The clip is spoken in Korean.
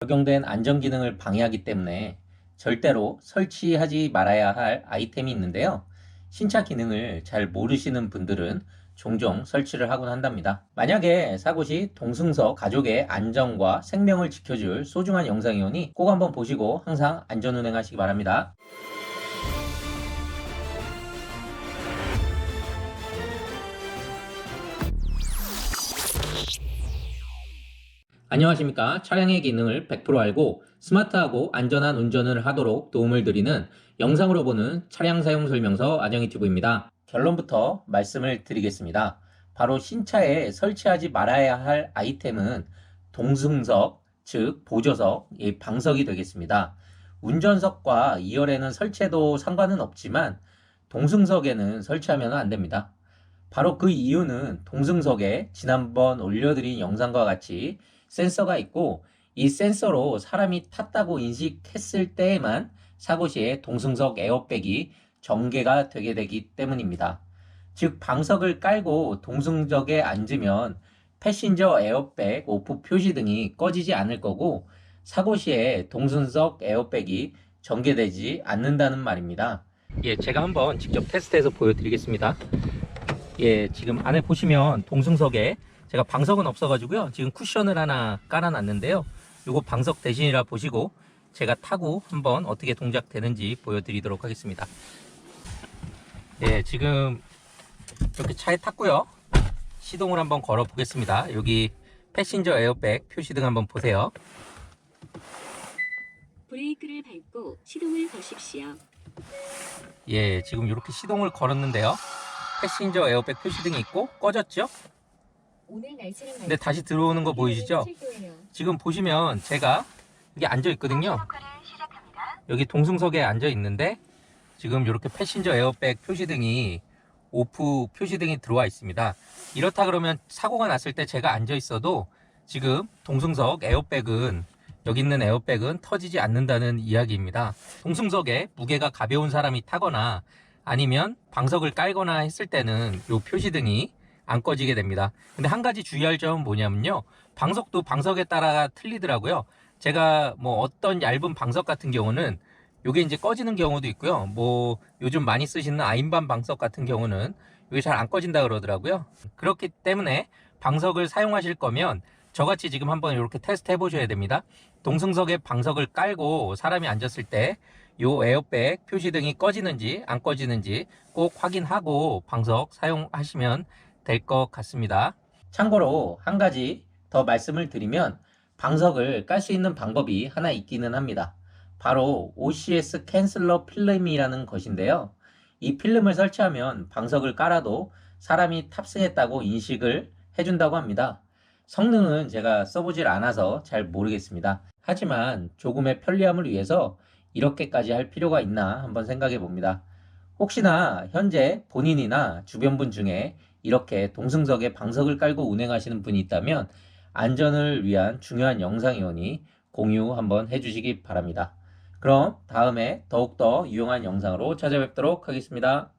적용된 안전 기능을 방해하기 때문에 절대로 설치하지 말아야 할 아이템이 있는데요. 신차 기능을 잘 모르시는 분들은 종종 설치를 하곤 한답니다. 만약에 사고 시 동승서 가족의 안전과 생명을 지켜줄 소중한 영상이 오니 꼭 한번 보시고 항상 안전 운행하시기 바랍니다. 안녕하십니까. 차량의 기능을 100% 알고 스마트하고 안전한 운전을 하도록 도움을 드리는 영상으로 보는 차량 사용 설명서 안영희 튜브입니다. 결론부터 말씀을 드리겠습니다. 바로 신차에 설치하지 말아야 할 아이템은 동승석, 즉 보조석, 이 방석이 되겠습니다. 운전석과 2열에는 설치해도 상관은 없지만 동승석에는 설치하면 안 됩니다. 바로 그 이유는 동승석에 지난번 올려드린 영상과 같이 센서가 있고 이 센서로 사람이 탔다고 인식했을 때에만 사고 시에 동승석 에어백이 전개가 되게 되기 때문입니다. 즉 방석을 깔고 동승석에 앉으면 패신저 에어백 오프 표시 등이 꺼지지 않을 거고 사고 시에 동승석 에어백이 전개되지 않는다는 말입니다. 예, 제가 한번 직접 테스트해서 보여드리겠습니다. 예, 지금 안에 보시면 동승석에 제가 방석은 없어가지고요. 지금 쿠션을 하나 깔아놨는데요. 요거 방석 대신이라 보시고 제가 타고 한번 어떻게 동작되는지 보여드리도록 하겠습니다. 예, 지금 이렇게 차에 탔고요. 시동을 한번 걸어 보겠습니다. 여기 패신저 에어백 표시등 한번 보세요. 브레이크를 밟고 시동을 거십시오. 예, 지금 이렇게 시동을 걸었는데요. 패신저 에어백 표시등이 있고 꺼졌죠? 근데 다시 들어오는 거 보이시죠? 지금 보시면 제가 여기 앉아 있거든요. 여기 동승석에 앉아 있는데 지금 이렇게 패신저 에어백 표시등이 오프 표시등이 들어와 있습니다. 이렇다 그러면 사고가 났을 때 제가 앉아 있어도 지금 동승석 에어백은 여기 있는 에어백은 터지지 않는다는 이야기입니다. 동승석에 무게가 가벼운 사람이 타거나 아니면 방석을 깔거나 했을 때는 이 표시등이 안 꺼지게 됩니다. 근데 한 가지 주의할 점은 뭐냐면요. 방석도 방석에 따라 틀리더라고요. 제가 뭐 어떤 얇은 방석 같은 경우는 요게 이제 꺼지는 경우도 있고요. 뭐 요즘 많이 쓰시는 아인반 방석 같은 경우는 이게 잘 안 꺼진다 그러더라고요. 그렇기 때문에 방석을 사용하실 거면 저같이 지금 한번 이렇게 테스트 해보셔야 됩니다. 동승석에 방석을 깔고 사람이 앉았을 때 요 에어백 표시등이 꺼지는지 안 꺼지는지 꼭 확인하고 방석 사용하시면 될 것 같습니다. 참고로 한 가지 더 말씀을 드리면 방석을 깔 수 있는 방법이 하나 있기는 합니다. 바로 OCS 캔슬러 필름이라는 것인데요. 이 필름을 설치하면 방석을 깔아도 사람이 탑승했다고 인식을 해준다고 합니다. 성능은 제가 써보질 않아서 잘 모르겠습니다. 하지만 조금의 편리함을 위해서 이렇게까지 할 필요가 있나 한번 생각해 봅니다. 혹시나 현재 본인이나 주변 분 중에 이렇게 동승석에 방석을 깔고 운행하시는 분이 있다면 안전을 위한 중요한 영상이 오니 공유 한번 해주시기 바랍니다. 그럼 다음에 더욱더 유용한 영상으로 찾아뵙도록 하겠습니다.